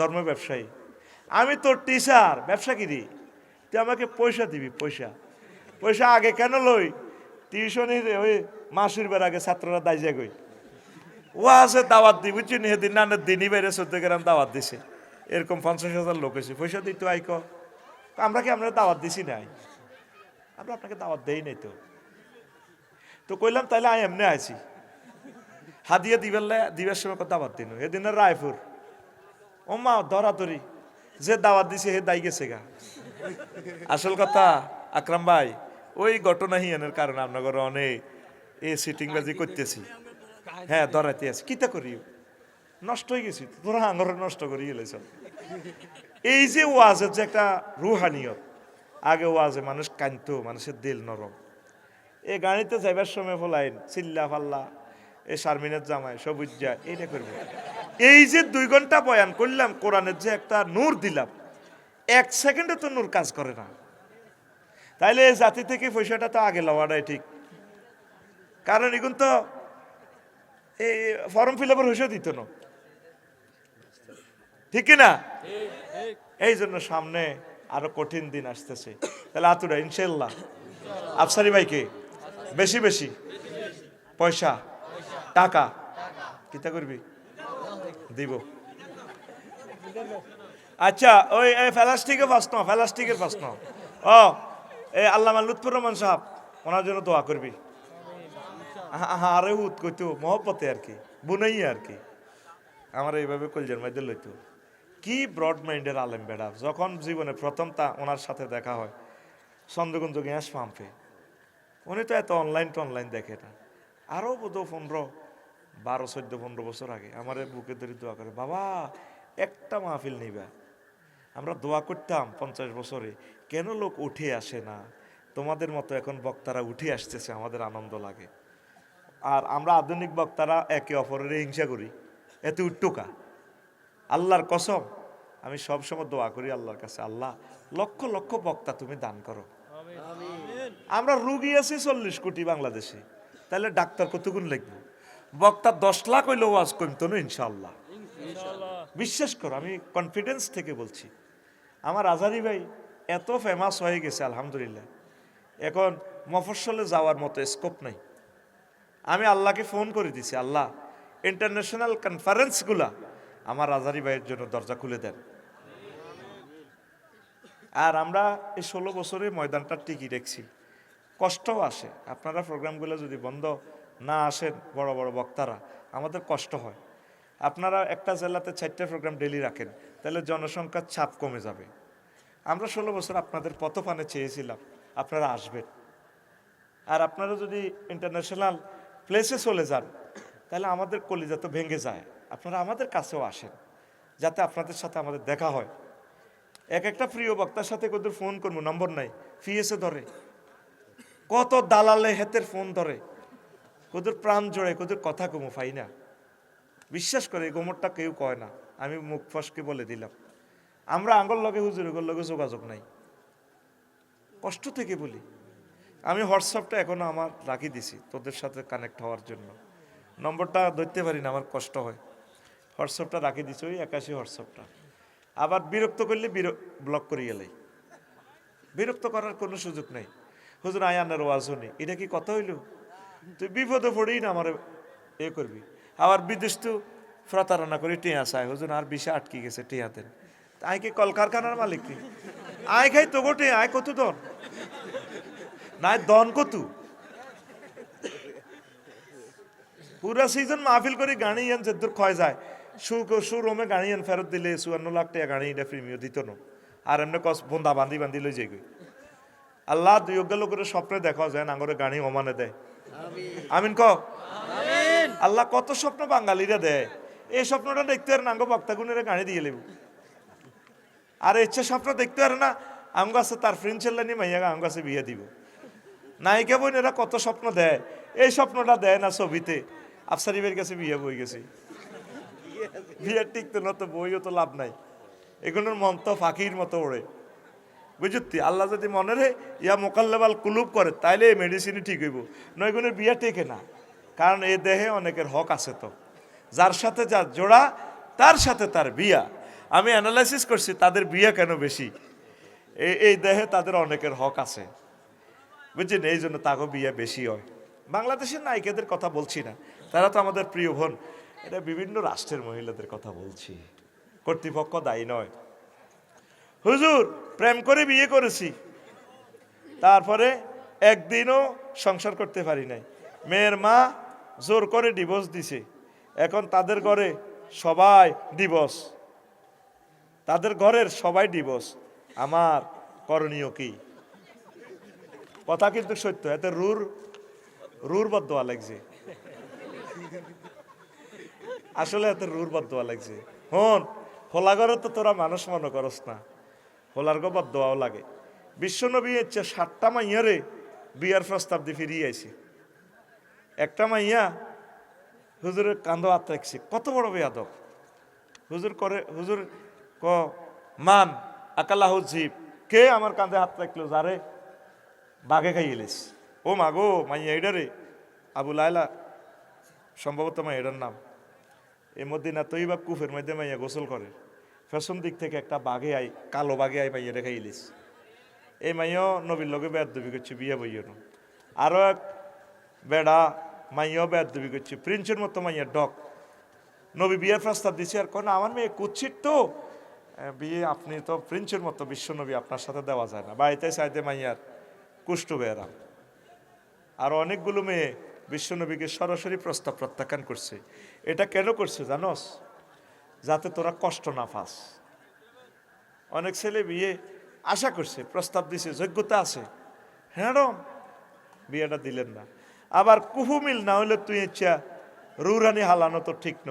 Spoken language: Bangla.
ধর্ম ব্যবসায়ী। আমি তোর টিচার ব্যবসা কিরি তুই আমাকে পয়সা দিবি, পয়সা। পয়সা আগে কেন লই? টিউশনের ওই মাসির বের আগে ছাত্ররা দাইজা গই ও আছে দাওয়াত দি বুঝছি নি? নানের দিনই বাইরে চোদ্দ গ্রাম দাওয়াত দিছে। এরকম পঞ্চাশ হাজার লোক এসে পয়সা দিত আইক আমরা কি আমরা দাওয়াত দিছি নাই? আমরা আপনাকে দাওয়াত দেই নাই তো। তো কইলাম, তাইলে আমি এমনি আছি হাদিয়া দিবেলে দিবের সময় দাওয়াত দিন? এদিনের রায়পুর। ও মা ধরাধরি যে দাওয়াত দিছে হে দাই গেছে গা। আসল কথা, আকরাম ভাই, ওই ঘটনা হিয়ানের কারণে আপনার অনেক এ সিটিং বাজি করতেছি। হ্যাঁ ধরাইতে আছে। কিতা করি? নষ্ট হয়ে গেছি। তোরা আঙরে নষ্ট করি এলেছ এই যে ওয়াজের যে একটা রুহানিয়ত, আগে ওয়াজে মানুষ কানতো মানুষের দিল নরম। এ গাড়িতে যাইবার সময় ফলাইন চিল্লা ফাল্লা এ শারমিনের জামাই, সবুজ যায়, এইটা করব। এই যে দুই ঘণ্টা বয়ান করলাম কোরআনের যে একটা নূর দিলাম, এক সেকেন্ডে তো নূর কাজ করে না। তাইলে জাতি থেকে পয়সাটা তো আগে লওয়াটাই ঠিক। কারণ এখন তো এই ফর্ম ফিল আপের হয়েছেও দিত না। ঠিক না? এই জন্য সামনে আরও কঠিন দিন আসতেছে। তাহলে আতুরা ইনশাল্লাহ আফসারি ভাইকে, বেশি বেশি, পয়সা, টাকা, কিতা করবি? দিব। আচ্ছা ওই, এই ফেলাস্টিকের প্রশ্ন ফেলাস্টিকের প্রশ্ন। ও এই আল্লামা লুৎফুর রহমান সাহেব, ওনার জন্য দোয়া করবি। হ্যাঁ আরে উত কইতো, মহব্বতে আর কি বুনাই আর কি। আমার এইভাবে কলজের মধ্যে লইতো। কি ব্রড মাইন্ডের আলেম বেড়া, যখন জীবনে প্রথম তা ওনার সাথে দেখা হয় চন্দ্রগঞ্জ গ্যাস পাম্পে। উনি তো এত অনলাইন টনলাইন দেখে না। আরও বোধ পনেরো বারো চোদ্দ পনেরো বছর আগে আমার বুকে ধরে দোয়া করে বাবা একটা মাহফিল নিবা। আমরা দোয়া করতাম পঞ্চাশ বছরে কেন লোক উঠে আসে না? তোমাদের মতো এখন বক্তারা উঠে আসতেছে আমাদের আনন্দ লাগে। আর আমরা আধুনিক বক্তারা একে অপরের হিংসা করি এতে উট্টুকা। আল্লাহর কসম আমি সবসময় দোয়া করি আল্লাহর কাছে আল্লাহ লক্ষ লক্ষ বক্তা তুমি দান করো। আমরা রুগী আছি চল্লিশ কোটি বাংলাদেশে তাহলে ডাক্তার কতগুণ লিখব? বক্তা দশ লাখ হইলে ওয়াজ কমতো না ইনশাল্লাহ বিশ্বাস করো, আমি কনফিডেন্স থেকে বলছি। আমার আজারি ভাই এত ফেমাস হয়ে গেছে, আলহামদুলিল্লাহ। এখন মফস্বলে যাওয়ার মতো স্কোপ নাই। আমি আল্লাহকে ফোন করে দিছি, আল্লাহ ইন্টারন্যাশনাল কনফারেন্সগুলা আমার আজারি ভাইয়ের জন্য দরজা খুলে দেন। আর আমরা এই ষোলো বছরে ময়দানটা টিকি রেখছি কষ্টও আসে। আপনারা প্রোগ্রামগুলো যদি বন্ধ না আসেন বড় বড় বক্তারা, আমাদের কষ্ট হয়। আপনারা একটা জেলাতে চারটে প্রোগ্রাম ডেলি রাখেন, তাহলে জনসংখ্যার ছাপ কমে যাবে। আমরা ষোলো বছর আপনাদের পথপানে চেয়েছিলাম, আপনারা আসবেন। আর আপনারা যদি ইন্টারন্যাশনাল প্লেসে চলে যান, তাহলে আমাদের কলিজা তো ভেঙে যায়। আপনারা আমাদের কাছেও আসেন, যাতে আপনাদের সাথে আমাদের দেখা হয়। এক একটা প্রিয় বক্তার সাথে কোদের ফোন করব? নম্বর নাই ফি এসে ধরে। কত দালালে হেতের ফোন ধরে। কোদের প্রাণ জোড়ে কোদের কথা কমো পাই না। বিশ্বাস করে গোমরটা কেউ কয় না। আমি মুখ ফসকে বলে দিলাম। আমরা আঙ্গল লগে হুজুর লগে যোগাযোগ নাই। কষ্ট থেকে বলি। আমি হোয়াটসঅ্যাপটা এখনও আমার রাখি দিছি, তোদের সাথে কানেক্ট হওয়ার জন্য। নম্বরটা ধরতে পারি না, আমার কষ্ট হয়। হোয়াটসঅ্যাপটা রাখি দিছি, ওই একাশি হোয়াটসঅ্যাপটা। আবার বিরক্ত করলে ব্লক করে গেলেই। বিরক্ত করার কোনো সুযোগ নেই। হুজুর, আয়ানের ওয়াজ শুনি। এটা কি কথা হইল? তুই বিপদে পড়েই না, আমার এ করবি। আবার বিদেশ তো প্রতারণা করে, টিয়া চায় হুজুর, আর বিষে আটকে গেছে টিয়াতেন আয় কি কলকারখানার মালিক কি আয় খাই তো গোটে আয় কত দন? নাই দন কতু? পুরা সিজন মাহফিল করে গাড়ি ইয়ান যেদূর ক্ষয় যায়। সু সু রোমে গাড়ি ইয়ান ফেরত দিলে চুয়ান্ন লাখ টাকা গাড়ি এটা প্রিমিয় দিত না। আর এমনি কস বন্ধা বান্ধি বান্ধি লই যাই আল্লাহ দুয়োগ্য লোকের স্বপ্নে দেখা যায় নাঙ্গরে গাড়ি ওমানে দেয়। আমিন। ক? আল্লাহ কত স্বপ্ন বাঙালিরা দেয়। এই স্বপ্নটা দেখতে আর নাঙ্গ বক্তাগুনের গাড়ি দিয়ে লেব। আর ইচ্ছে স্বপ্ন দেখতে আর না আম গাছে তার ফ্রেন্ড ছেলে নিয়ে মাইয়া আম গাছে বিয়ে দিব। নায়িকা বোনেরা কত স্বপ্ন দেয়। এই স্বপ্নটা দেয় না ছবিতে। আফসারিবের কাছে বিয়ে বই গেছে। বিয়ে টিকতো না তো বইও তো লাভ নাই। এগুলোর মন তো ফাঁকির মতো ওড়ে। বুঝতি? আল্লাহ যদি মনে রে, ইয়া মোকাল্লেবাল কুলুপ করে, তাইলে এই মেডিসিনই ঠিক হইব। নয় এগুলোর বিয়ে টেকে না। কারণ এই দেহে অনেকের হক আছে তো। যার সাথে যার জোড়া, তার সাথে তার বিয়া। আমি অ্যানালাইসিস করছি, তাদের বিয়ে কেন বেশি? এই দেহে তাদের অনেকের হক আছে। বুঝছেন? এই জন্য তাকে বিয়ে বেশি হয়। বাংলাদেশের নায়িকাদের কথা বলছি না। তারা তো আমাদের প্রিয় বোন। এটা বিভিন্ন রাষ্ট্রের মহিলাদের কথা বলছি। কর্তৃপক্ষ দায়ী নয়। হুজুর, প্রেম করে বিয়ে করেছি। তারপরে একদিনও সংসার করতে পারি নাই। মেয়ের মা জোর করে ডিভোর্স দিছে। এখন তাদের ঘরে সবাই ডিভোর্স তাদের ঘরের সবাই ডিভোর্স আমার করণীয় কি? কথা কিন্তু সত্য, এতে রুর রুর বদোয়া লাগছে। আসলে এত রুর বদোয়া লাগছে। হন হোলাগরে তো তোরা মানুষ মনে করস না। হোলার গো বদোয়াও লাগে। বিশ্বনবী হচ্ছে সাতটা মাইয়ারে বিয়ার প্রস্তাব দিয়ে ফিরিয়ে আইছে। একটা মাইয়া হুজুরের কান্দ হাত রাখছে। কত বড় বেয়াদব। হুজুর করে, হুজুর ক, মান আকাল্লাহ জীব, কে আমার কাঁধে হাত রাখল যারে বাঘে খাই খাইয়েলিস ও মাগো মাইয়া এইডা রে? আবু লাইলা সম্ভবত মাইয়াটার নাম। এই মধ্যে না তৈবা কুফের মধ্যে মাইয়া গোসল করে। ফ্যাশন দিক থেকে একটা বাঘে আই, কালো বাঘে আই মাইয়া রেখে ইলিস এই মাইও নবীর লগে বেদ দবি করছে, বিয়ে বইয় আরও এক বেড়া মাইও বেদ দবি করছে, প্রিন্সের মতো মাইয়া, ডক। নবী বিয়ের প্রস্তাব দিচ্ছে আর কোন আমার মেয়ে কুচ্ছিত তো। বিয়ে আপনি তো প্রিন্সের মতো বিশ্ব নবী, আপনার সাথে দেওয়া যায় না। বাড়িতে চাইতে মাইয়ার কুষ্ঠ বেড়া। আর অনেকগুলো মেয়ে বিশ্বনবীকে সরাসরি প্রস্তাব প্রত্যাখ্যান করছে। এটা কেন করছে জানোস? যাতে তোরা কষ্ট না পাস। অনেক ছেলে বিয়ে আশা করছে, প্রস্তাব দিছে, যোগ্যতা আছে। হ্যাঁ বিয়েটা দিলেন না। আবার কুহুমিল না হলে তুই ইচ্ছা রুরানি হালানো তো ঠিক ন